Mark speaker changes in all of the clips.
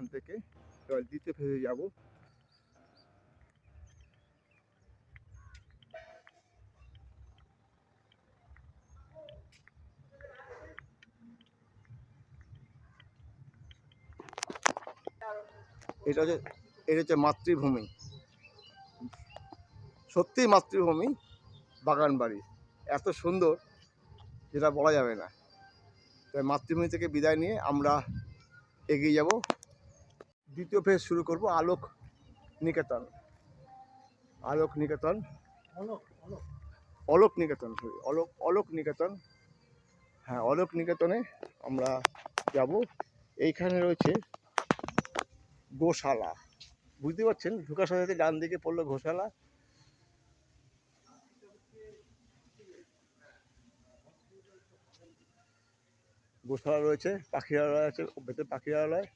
Speaker 1: এখান থেকে এবার দ্বিতীয় ফেজে যাব। এটা হচ্ছে এটা হচ্ছে মাতৃভূমি। সত্যি মাতৃভূমি বাগান বাড়ি। এত সুন্দর, যেটা বলা যাবে না। তাই মাতৃভূমি থেকে বিদায় নিয়ে আমরা এগিয়ে যাব। দ্বিতীয় ফেজ শুরু করব আলোক নিকেতন। আলোক নিকেতন। অলোক নিকেতন অলোক অলোক নিকেতন। হ্যাঁ অলোক নিকেতনে আমরা যাব। এইখানে রয়েছে গোশালা। বুঝতে পারছেন? ঢুকার সাথে সাথে ডান দিকে পড়ল গোশালা। গোশালা রয়েছে পাখিরালয় আছে ভেতরে পাখিরালয়।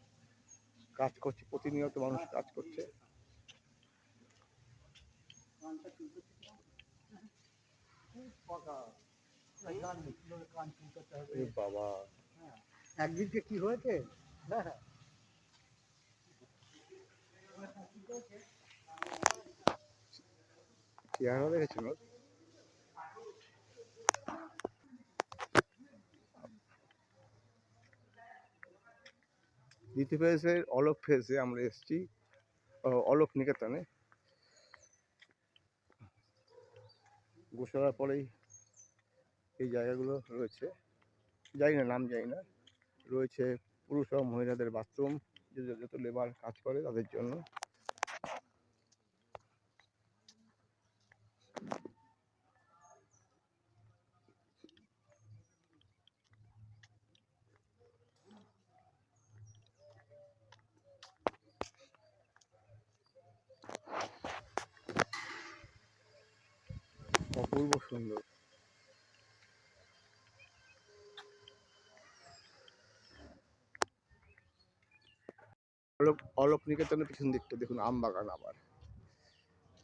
Speaker 1: কাজ করছে প্রতিনিয়ত মানুষ কাজ করছে। বাবা।
Speaker 2: একদিনকে কি হয়েছে?
Speaker 1: চেহারা দেখেছিল দ্বিতীয় ফেজের অলোক ফেজে আমরা এসেছি অলোক নিকেতনে গোসলার পরেই এই জায়গাগুলো রয়েছে। জানি না, নাম জানি না। রয়েছে পুরুষ ও মহিলাদের বাথরুম যে যত লেবার কাজ করে তাদের জন্য। অপূর্ব সুন্দর। অলোক অলোক নিকেতনের পিছন দিকটা দেখুন, আম বাগান আবার।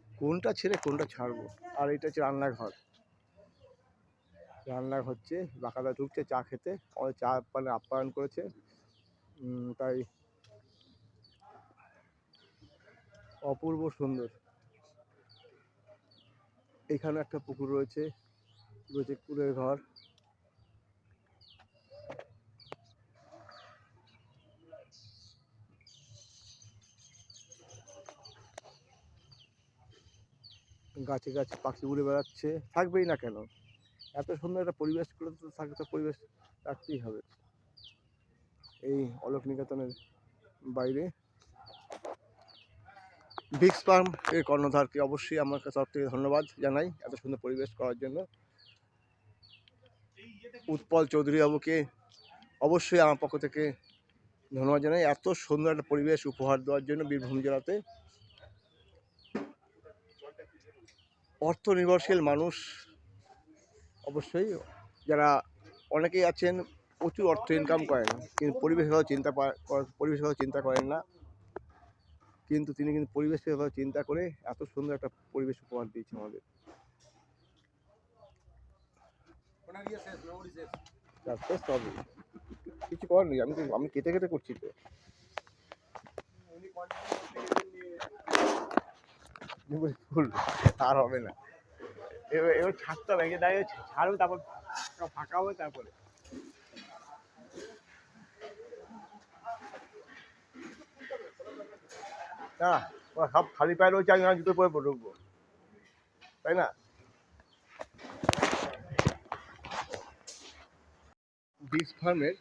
Speaker 1: কোনটা ছেড়ে কোনটা ছাড়বো? আর এটা হচ্ছে রান্নাঘর। রান্নাঘর হচ্ছে, বাঁকাদা ঢুকছে চা খেতে আমাদের চা মানে আপ্যায়ন করেছে তাই অপূর্ব সুন্দর। এখানে একটা পুকুর রয়েছে রয়েছে কুড়ের ঘর। গাছে গাছে পাখি উড়ে বেড়াচ্ছে, থাকবেই না কেন? এত সুন্দর একটা পরিবেশ করে তো থাকতে তো পরিবেশ রাখতেই হবে। এই অলোক নিকেতনের বাইরে বিক্স ফার্ম এর কর্ণধারকে অবশ্যই আমার তরফ থেকে ধন্যবাদ জানাই এত সুন্দর পরিবেশ করার জন্য। উৎপল চৌধুরী বাবুকে অবশ্যই আমার পক্ষ থেকে ধন্যবাদ জানাই। এত সুন্দর একটা পরিবেশ উপহার দেওয়ার জন্য বীরভূম জেলাতে। অর্থ নির্ভরশীল মানুষ অবশ্যই। যারা অনেকেই আছেন, প্রচুর অর্থ ইনকাম করেন, কিন্তু পরিবেশের কথা চিন্তা পা- কর- চিন্তা করেন না। কিন্তু তিনি কিন্তু পরিবেশের কথা চিন্তা করে এত সুন্দর একটা পরিবেশ উপহার দিয়েছে আমাদের। কিছু করার নেই আমি আমি কেটে কেটে করছি তো। আর হবে না। এবার এবার ছাড়তে হবে দাঁড়িয়ে ছাড়বে তারপর ফাঁকা হবে তারপরে। না সব খালি পায়ে রয়েছে, আমি জুতো পরে ঢুকবো তাই না? বীজ ফার্মের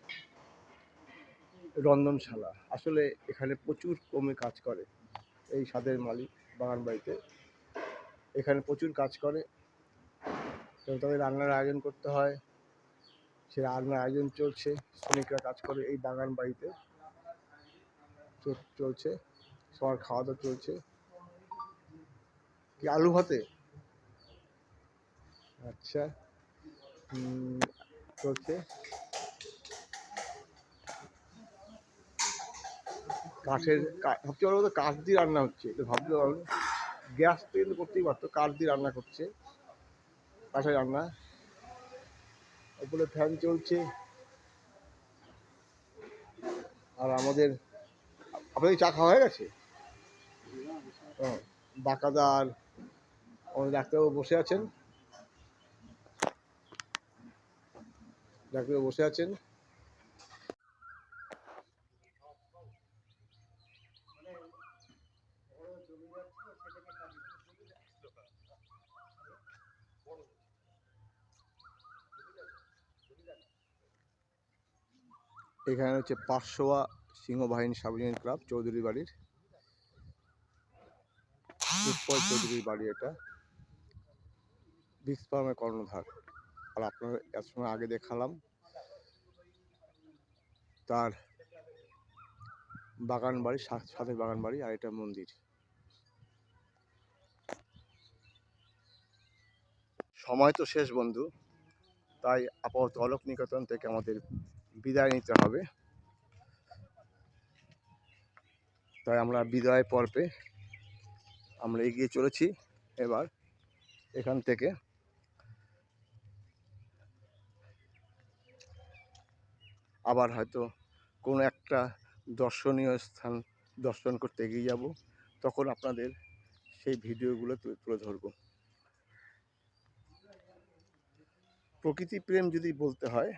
Speaker 1: রন্ধনশালা। আসলে এখানে প্রচুর কমে কাজ করে এই স্বাদের মালিক বাগান বাড়িতে। এখানে প্রচুর কাজ করে। তো তাদের রান্নার আয়োজন করতে হয়। সে রান্নার আয়োজন চলছে। শ্রমিকরা কাজ করে এই বাগান বাড়িতে। চলছে। সবার খাওয়া দাওয়া চলছে? কি আলু ভাতে? আচ্ছা। চলছে। কাঠের সবচেয়ে বড় কথা কাঠ দিয়ে রান্না হচ্ছে, এটা ভাবতে পারবেন গ্যাস তো কিন্তু করতেই পারতো, কাঠ দিয়ে রান্না করছে, কাঠের রান্না। উপরে ফ্যান চলছে। আর আমাদের আপনার কি চা খাওয়া হয়ে গেছে? বাঁকাদার আমাদের ডাক্তারবাবু বসে আছেন। ডাক্তারবাবু বসে আছেন। এখানে হচ্ছে পাঁচশোয়া সিংহবাহিনী সার্বজনীন ক্লাব, চৌধুরী বাড়ির। উৎপল চৌধুরীর বাড়ি এটা। বিক্স ফার্মের কর্ণধার। আর আপনার এক সময় আগে দেখালাম। তার বাগান বাড়ি সাথে বাগান বাড়ি আর এটা মন্দির। সময় তো শেষ, বন্ধু। তাই আপাতত অলোক নিকেতন থেকে আমাদের বিদায় নিতে হবে। তাই আমরা বিদায় পর্বে আমরা এগিয়ে চলেছি এবার এখান থেকে। আবার হয়তো কোনো একটা দর্শনীয় স্থান দর্শন করতে এগিয়ে যাব, তখন আপনাদের সেই ভিডিওগুলো তুলে ধরব। প্রকৃতি প্রেম যদি বলতে হয়,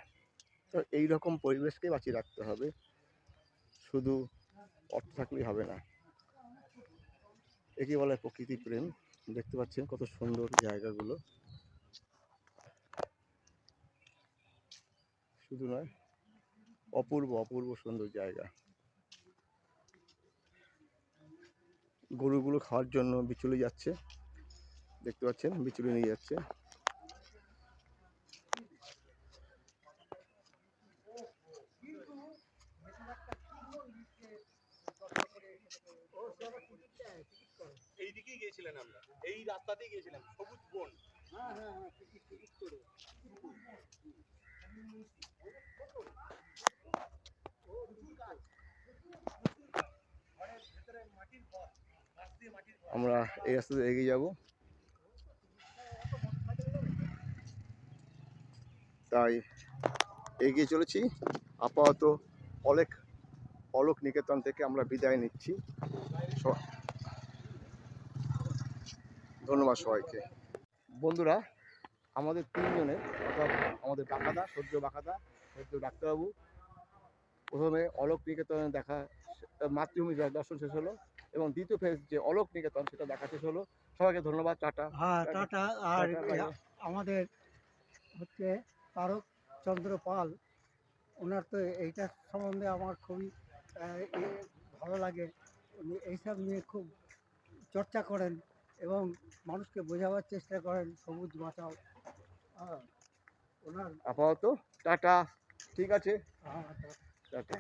Speaker 1: তো এই রকম পরিবেশকে বাঁচিয়ে রাখতে হবে। শুধু অর্থ থাকলেই হবে না। একে বলে প্রকৃতি প্রেম। দেখতে পাচ্ছেন কত সুন্দর জায়গাগুলো। শুধু নয়, অপূর্ব অপূর্ব সুন্দর জায়গা। গরুগুলো খাওয়ার জন্য বিচুলি যাচ্ছে। দেখতে পাচ্ছেন, বিচুলি নিয়ে যাচ্ছে।
Speaker 3: গিয়েছিলেন আমরা। এই রাস্তাতেই গিয়েছিলাম, সবুজ বন।
Speaker 1: আমরা এই রাস্তাতে এগিয়ে যাব। তাই এগিয়ে চলেছি। আপাতত অলেক অলোক নিকেতন থেকে আমরা বিদায় নিচ্ছি। ধন্যবাদ সবাইকে। বন্ধুরা আমাদের তিনজনের অর্থাৎ আমাদের বাঁকাদা সদ্য বাঁকাদা সদ্য ডাক্তারবাবু প্রথমে অলোক নিকেতনে দেখা মাতৃভূমি দর্শন শেষ হলো এবং দ্বিতীয় ফেজ যে অলোক নিকেতন সেটা দেখা শেষ হলো। সবাইকে ধন্যবাদ টাটা।
Speaker 2: হ্যাঁ
Speaker 1: টাটা।
Speaker 2: টাটা। আর আমাদের হচ্ছে তারক চন্দ্র পাল ওনার তো এইটার সম্বন্ধে আমার খুবই ভালো লাগে। উনি এইসব নিয়ে খুব চর্চা করেন। এবং মানুষকে বোঝাবার চেষ্টা করেন সবুজ বাঁচাও হ্যাঁ, ওনার
Speaker 1: আপাতত টাটা। ঠিক আছে।
Speaker 2: হ্যাঁ,
Speaker 1: টাটা।